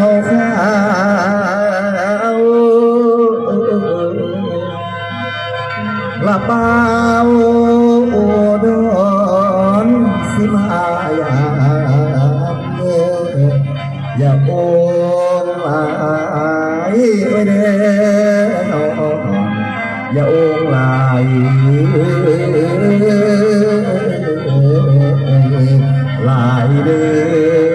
ขาวขาวละเปาอุดรสิมายามเอ่ยอย่าโองลายไว้เด้อองอย่าโองลายลเด้อ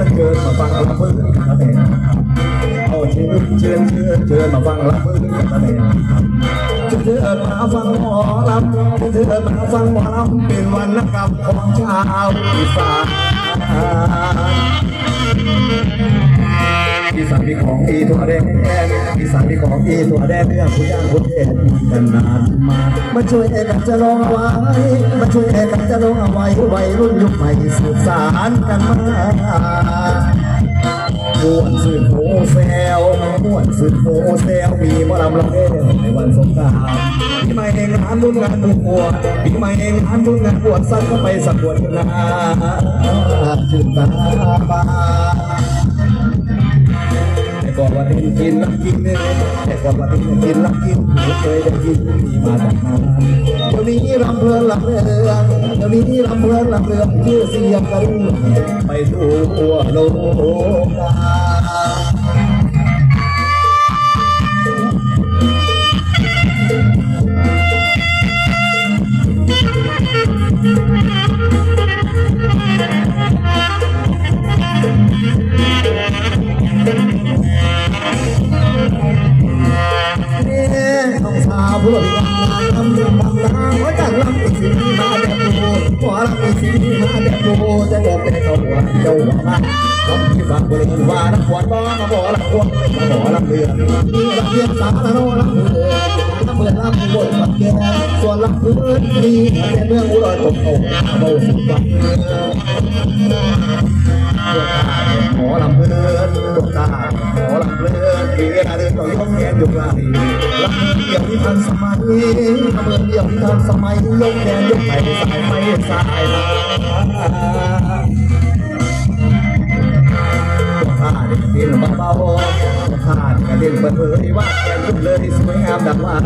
เชิญเชิญเชิญมาฟังลำพึงกันแน่เอาเชิญเชิญเชิญเชิญมาฟังลำพึงกันแน่เชิญมาฟังหมอลำเชิญมาฟังหมอลำเป็นวันนักกรรมของชาวอีสาน ของอีตัวแดงอีสานมีของอีตัวแดงเรื่องผู้ย่างผู้เทศกันนานมามาช่วยกันจะลองเอาไว้มาช่วยกันจะลองเอาไว้วัยรุ่นยุคใหม่สืบสานกันมาม่วนสืบโฮเซลม่วนสืบโฮเซลมีหมอลำลำเล่ในวันสงกรานต์ปีใหม่ในงานบุญงานบุญบวชปีใหม่ในงานบุญงานบวชสักก็ไปสักบวชกันนะชื่นตาบานแต่ ก่อนวันที่กินลักกินเนี่ยแต่ก่อนวันที่กินลักกินไม่เคยได้กินมีมาจากนานเดี๋ยวนี้รำเพลินลำเรืองเดี๋ยวนี้รำเพลินลำเรืองชื่อเสียงกันไปทั่วโลกา น้องสาวผู้พิการทำเรื่องบางนาหัวจังลำอีสีมาแดกโบหัวลำอีสีมาแดกโบจะโดนเป็นเขาหัวเจ้าหัวมาคำที่ฝากบริเวณว่านักขวดบ้ามาบ่อละขวดมาบ่อละเรือมีละเพียงสาธารณะละเรือละเมือละบนปักแกส่วนละพื้นมีแต่เมืองอุดรตกเอาเบาสุดวั นเรือหมอลำเพลินดวงตาขอลำเพลินเรียนเดินต่อยกแขนยกไหล่ลำเดียวที่ทันสมัยลำเมืองเดียวที่ทันสมัยยกแขนยกไหล่สายไฟสายมาาเด็กดินเบาๆข้าเด็กดินเปิดเผยว่าแกยุ่มเลยสวยงามดังว่า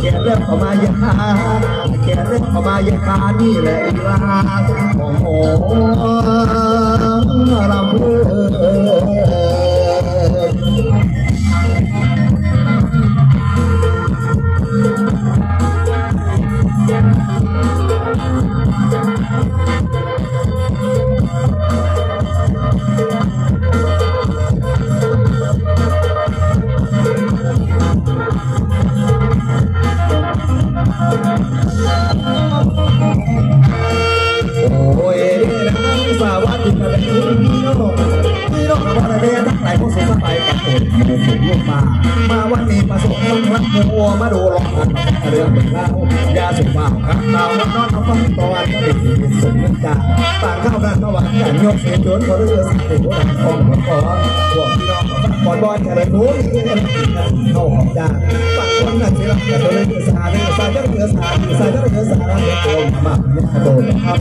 แกเริ่มออกมาอย่างาแกเริ่มออกมาอย่างานี่แหละอีลาของโหรำเพลิ พี่น้องพี่น้องมาเรียนทั้งหลายผู้สูงสมัยกับผมหมู่ฝูงลูกมา มาวันนี้ประสบต้องรับมัวมาดูหลอกกันเรื่องเป็นเล่ายาสุบ้าครับเรานอนเอาฟังตอนก็ได้ยินสมนึกจาต่างเข้ากันระหว่างกันยกเสียงโดนพอเรือสิบหัวดังคองหัวคอพวกพี่น้องฟัง บอลบอลจะเลยรู้เข้าหอมจานฟังคนนั้นสิละแต่ตัวเล็กสาเนี่ยสายจะเกือสาสายจะเกือสาเด็กโตมาเนี่ยโตนครับ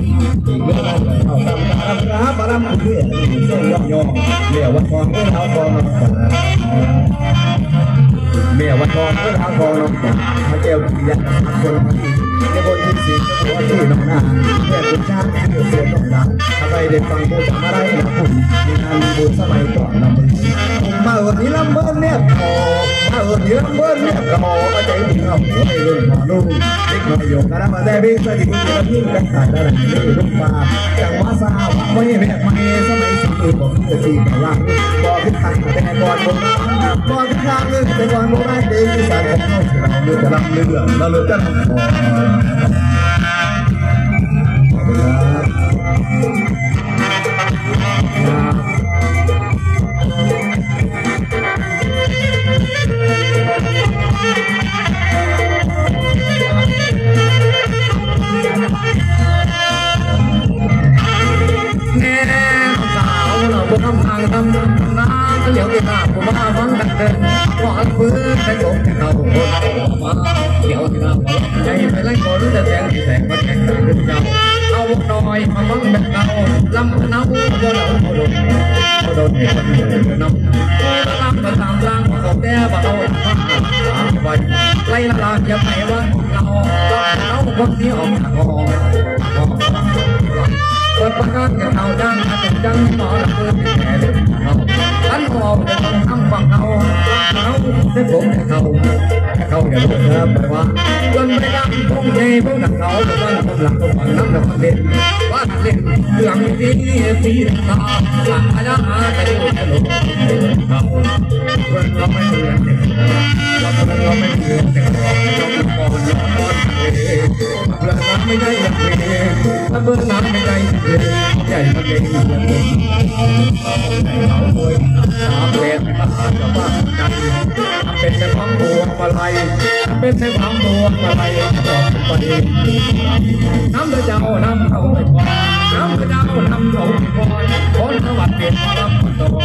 อีกเรื่องนั้นเอาตามตามครับมาลำเพื่อนเส้นย่อมย่อมเรียกว่าทองเพื่อนเอาทองมาฝาเมียวันทองเพื่อนเอาทองน้องจ๋ามาเจลกิยาคนที่ในบนที่สีหัวที่น้องนาเพื่อนคุณช้างเพื่เสียน้องนาละถ้าใครได้ฟังกูจำอะไรนะคุณมีงานบุญสมัยก่อนลำเบินผมมาเอิญนี้ลำเบินเนี่ยพอมาเอิญนี้ลำเบินเนี่ยกระบอก็ใจถึงเอาหัวในรุ่นหัวนุ่งเด็กน้อยโยกกระดาษมาได้วิ่งสถิตที่กระทิ้งกันขาดได้ไม่ได้ลูกปลาจังหวะสาวไม่แม่ไม่สมัยสิบปีบอกคือจีกับลังบอกคือทางแต่ก่อนบนบอกคือทางนึงแต่ก่อนโบราณเด็กที่สานของเราเราเลือกจะรับเรื่องเราเลือกจะทำของขอบคุณครับ วานฟื้นไปหลงที่เขามาเดี๋ยวที่หน้าใจไปไล่คนแต่แสงที่แสงมันแข็งใจขึ้นเจ้าเอาวกน้อยมาฟังแบบเก่าลำเน้ำบัวเราโดนโดนเหตุน้ำลำมาตามล่างของแต่บ่เอาไว้ไล่ละลานอย่าไปว่าเราเราคนนี้ออกจากห้องเปิดประกาศกับเขาดังเป็นจังหมอละเพื่อนแก่เลยเขาท่านบอกจะต้องทำฟังเขาเขาได้ผมแต่เขาแต่เขาอย่าบอกนะไปว่าจนไปดังพงใจพวกนักเขาแต่ว่าคนหลักคนฝังน้ำกับเด่นว่าเล่นเรื่องที่ที่ตาหลังอาญาแต่ดูจะหลงเขาเพื่อนเราไม่เหมือนเด็กเราเพื่อนเราไม่เหมือนเด็กเราบอกเราบอกเพื่อนเราไม่ได้อย่างนี้ถ้าเพื่อน น้ำไม่ได้ใหญ่มันเองอย่างนี้เขาโวยสามเลนมหาชาวบ้ากันเป็นแต่ความบัวมาลัยเป็นแต่ความบัวมาลัยบอกไปน้ำเจ้าน้ำเขาไม่พอน้ำเจ้าน้ำเขาไม่พอนคนสวัสดิ์เป็นรับตัว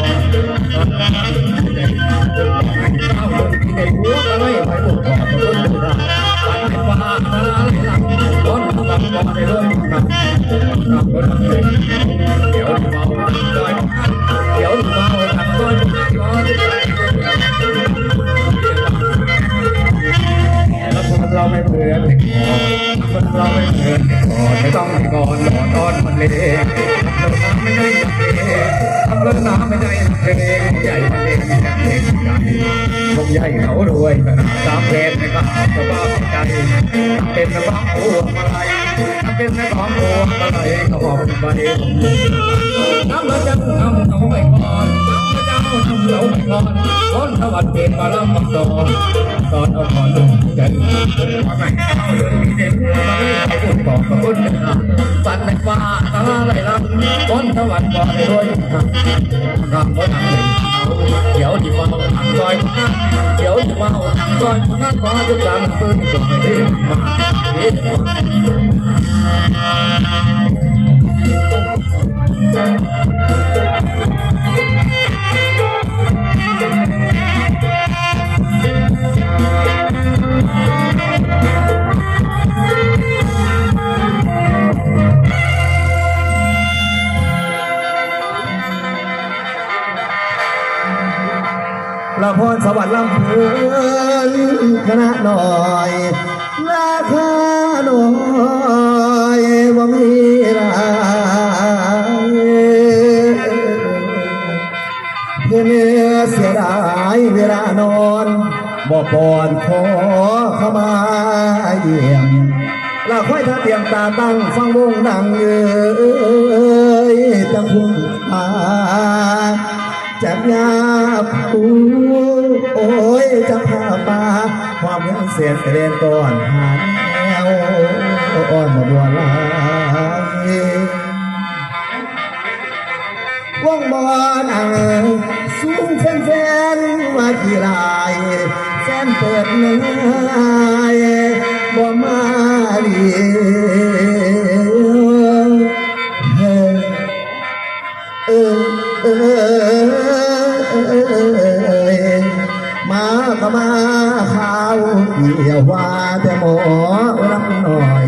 เราไม่เบื่อเด็กก่อนไม่ต้องให้ก่อนหลอดตอนมันเละทำเรื่องน้ำไม่ได้ทำเรื่องน้ำไม่ได้เองใหญ่มันเองเองใหญ่ผมใหญ่เขารวยขนาดสามเพนในก็หาสภาพใจเป็นนักร้องโอ้มาลัยเป็นนักร้องโอ้มาลัยเขาบอกไปน้ำมันจะทำเขาไป อนคนสวัสดิ์เป็นมาลมต่อตอนเอาก่อนกันว่าไงเอาเรื่องนี้เด็กมาเลยไอ้คนบอกกับคนหนาสัตว์ในฟ้าตาไหลลำคนสวัสดิ์บอได้ด้วยรำก็ทำเลยเดี๋ยวที่มาทำซอยเดี๋ยวที่มาทำซอยมาขอจุดสามปืนก็ไม่ได้มาเด็ด ละพรสวัสดิ์ลำเพลินคณะหน่อยราคาหน่อยว่ามีรายเพื่อเนื้อเสียดายเวลานอนบ่ปอนขอเข้ามาเยี่ยมละค่อยท่าเตรียมตาตั้งฟังวงดังเอ้ยจังพุ่งพา จับยาปูโอ้ยจะพาปาความเห็นเสียนเรียนก่อนหาแนวอ่อนมาบัวลายว่องบอนอ่างสูงแฟนๆมากี่ลายแฟนเปิดเนื้อบ่มาเว่าแต่หมอรับหน่อย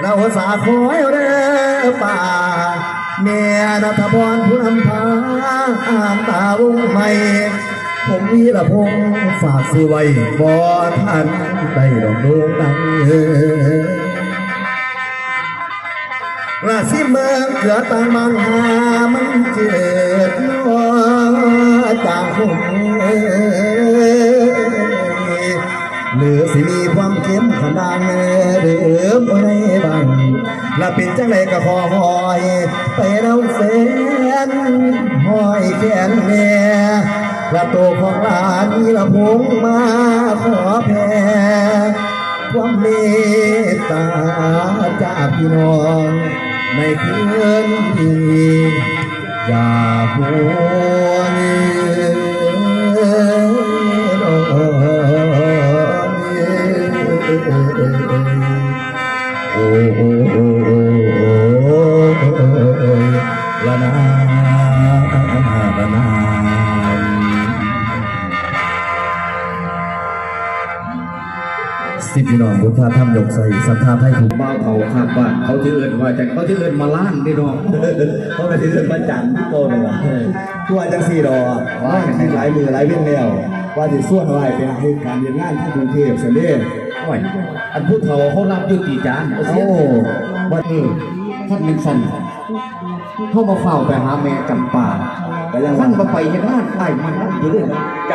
เราสาคอยเด้อป่าเมียนัทพรผู้นำพาอ่านตาวงใหม่ผมวีละพงษ์ฝากซื้อไว้บ่ทันได้ดอกดวงดังเออราศีเมืองเกือตางมังหามันเจิดน้อจางหง หรือสิมีความเข้มขนาดเดิมบ่ในบังและเป็นจังไดก็ขอหอย ไปเราเส้นหอยแขนแน่และโตวของหลานีละพงมาขอแพ้ความเมตตาจากพี่น้องในคืนนี้อย่าห่ว พี่น้องบุญพาธรรมยกใส่ศรัทธาไทยถูกบ้าวเขาข้างบ้านเขาที่เอินว่าจะเขาที่เอินมาล้านนี่น้องเพราะมันที่เรื่องประจันทร์ที่โตเลยล่ะตัวจังสี่ดอกว่าให้หลายมือหลายเว้นแล้วว่าสิส่วนไว้ไปหาเหตุการณ์เรียนงานที่กรุงเทพเสยเด็จโอ้ยอันพูดเขาเขารับอยุติจานเอาเสีโอ้ยวันนี้ท่านเป็นสันเข้ามาเฝ้าไปหาแม่จำปาก็ยังท่าว่านมาไปเห็นงานไอ้มันนั่นอยู่เลยนะ